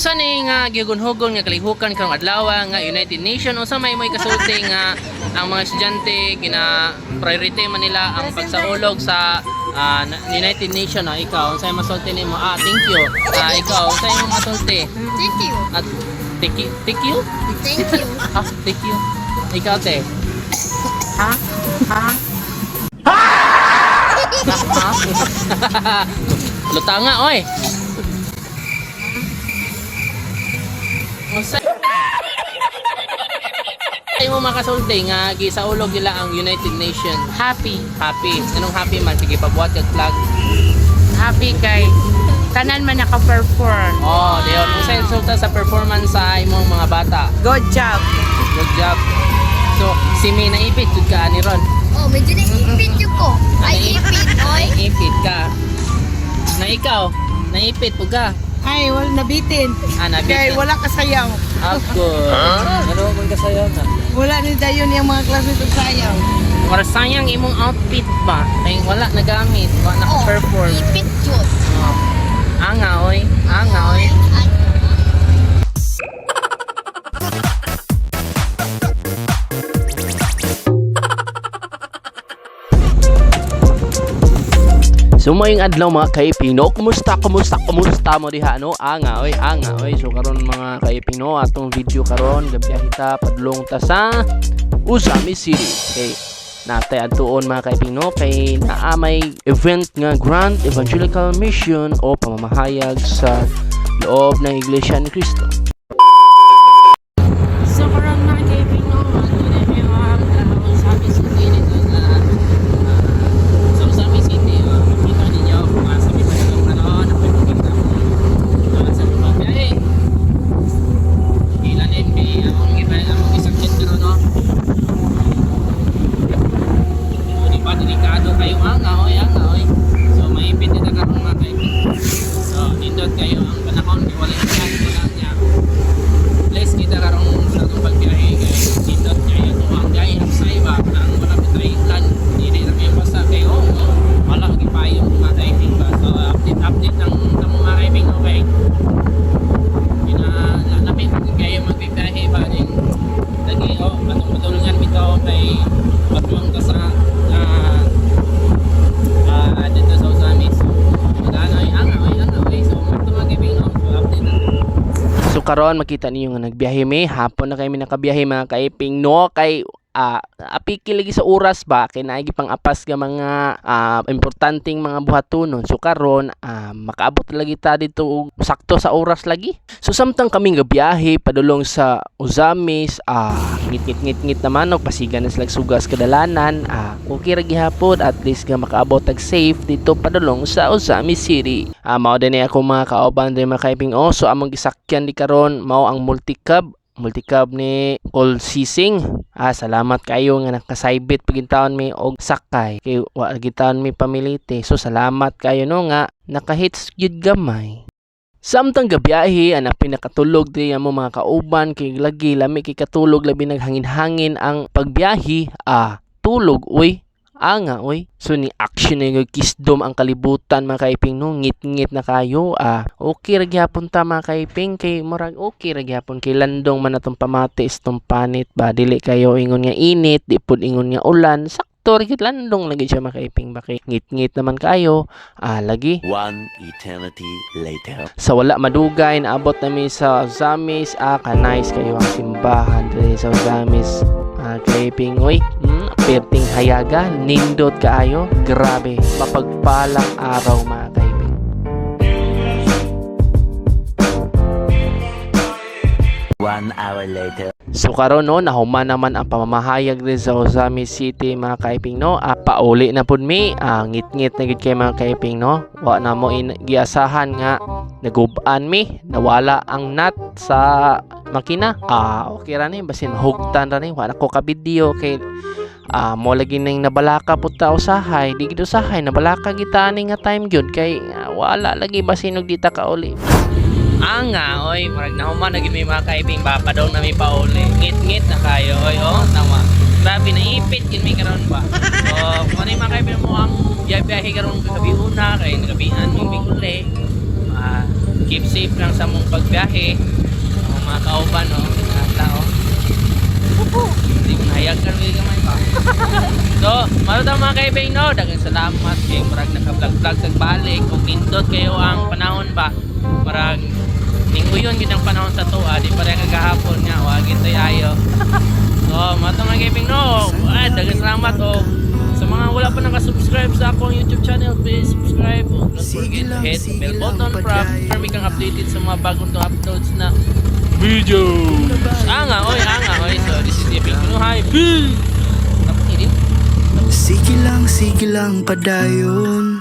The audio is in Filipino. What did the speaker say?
usa ni nga gigunhugon nga kalihukan karong adlaw nga United Nation. Unsa may moy kasulti nga ang mga estudyante gina priority man nila ang pagsaulog sa na- United Nation. Ah, ikaw unsay masulti nimo ah thank you. Ah ikaw unsay imong masulti. Thank you. at thank you. Thank you? Thank you. ah thank you. Ikaw te. Ha? Ha? ha? Lutanga oy unsay ay mo makasulti nga gisaulog nila ang United Nation Happy. happy anong happy man sige pabuhat kag flag Happy kay tanan man naka-perform. oh diyon unsay resulta sa performance sa imong mga bata Good job. good job so si May naipit jud ka ni Ron Oh, medyo naipit yung ko. Ay, ipit, oy. naipit ka na ikaw naipit po ka Ay, wala nabitin. ah Kay nabitin wala kasayaw. Ako ano ko kasayaw na Wala ni dayon yung mga klase sa sayaw. Para sayang imong outfit ba? Kay wala nagamit, wala Oh, naka-perform. ipit yun. Oh. Anga oy, anga oy. Mayong adlaw mga kaiping no, kumusta kumusta kumusta mo diha no? Anga oy, anga oy. So karon mga kaiping no, atong video karon gabiyahe ta padulong ta sa Usami City. Okay. Natay adtuon mga kaiping no kay naa may event nga Grand Evangelical Mission o pamamahayag sa loob ng Iglesia ni Cristo. Mga kaibigan. So, nindot kayo. Ang panahon, kay wala yung plan, wala niya. Bless kita karoon sa itong pagbiyahe kay nindot kayo. Ito ang gaya ang sa iba ang wala pitay plan. Hindi na kayo basta kayo. Wala kang ipayong mga kaibigan. So update update ng mga kaibigan okay? Pinalapit kayo magbibiyahe ba rin lagi oh atong matulungan bitaw kay so karon makita niyo nga nagbiyahe mi, hapon na kami nakabiyahe mga kaiping. No kay ah apiki lagi sa oras ba kay naigi pang apas nga mga ah, importanteng mga buhatonon. So karon ah, makaabot lagi ta dito sakto sa oras lagi. So samtang kami nga biyahe padulong sa Uzamis, ah ngit-ngit-ngit naman og pasigan na sila sugas kadalanan. Ah okay ra gihapon at least nga makaabot tag safe dito padulong sa Uzamis City. Ah mao din ako mga kauban din mga kaiping oh so among gisakyan di karon mao ang multicab multicab ni Col Sising. Ah, salamat kayo nga nakasaybit pagintawon mi og sakay. Kay wa mi pamilite. So salamat kayo no nga nakahits gyud gamay. Samtang gabiyahe anak pinakatulog di mo mga kauban kay lagi lami kay katulog labi naghangin-hangin ang pagbiyahe ah tulog uy anga oy. So ni action na yung kisdom ang kalibutan mga kaiping no? Ngit-ngit na kayo ah. Okay ra gyapon ta mga kaiping kay murag okay ra gyapon. Kay landong man atong pamatis tong panit ba? Dili kayo ingon nga init di pud ingon nga ulan. Sakto ra gyud landong lagi siya mga kaiping ba? Kay ngit-ngit naman kayo ah lagi. One eternity later. sa wala madugay naabot nami sa Zamis ah kanais kayo ang simbahan diri sa Zamis ah kay Pingoy. Hmm, perting hayaga. Nindot kaayo grabe. Mapagpalang araw mga kaiping One hour later. So karon no nahuman naman ang pamamahayag rin sa Ozami City mga kaiping no. Ah, pauli na pud mi. Ah, ngit-ngit na gid kay mga kaiping no. Wa na mo in giasahan nga. Nagubaan mi. Nawala ang nut sa makina. Ah okay ra ni basin hugtan ra ni wa na ko ka video kay ah mo lagi ning nabalaka pud ta usahay di gid usahay nabalaka kita ani nga time gyud kay ah, wala lagi basin og di ta kauli. Anga, oy, marag na human naging may mga kaibing bapa daw na may pauli. Ngit-ngit na kayo, oy, oh, tama. Grabe na ipit yun may karon ba. So, kung ano yung mga kaibing mo ang biyahe karon kagabi una, kay nagabihan yung biguli. Ah, keep safe lang sa mong pagbiyahe. Mga kauban, oh, mga tao. Hindi mo nahayagan, hindi ka may pa. so, maro daw mga kaibing, no? Dagang salamat kay marag naka-vlog-vlog nagbalik. Kung nindot kayo ang panahon ba, marag ninguyon yun ang panahon sa tuwa. Di pa rin kagahapon nga, wagin tayo ayo. so, mato mga kaibing, no? Ah, dagang salamat, oh. Sa mga wala pa nakasubscribe sa akong YouTube channel, please subscribe. Oh, don't forget to hit the bell button para para kang updated sa mga bagong uploads na videos. Anga, oy, anga, oy. So, this is the. Peace! Tapos, hindi. Sige lang, sige lang padayon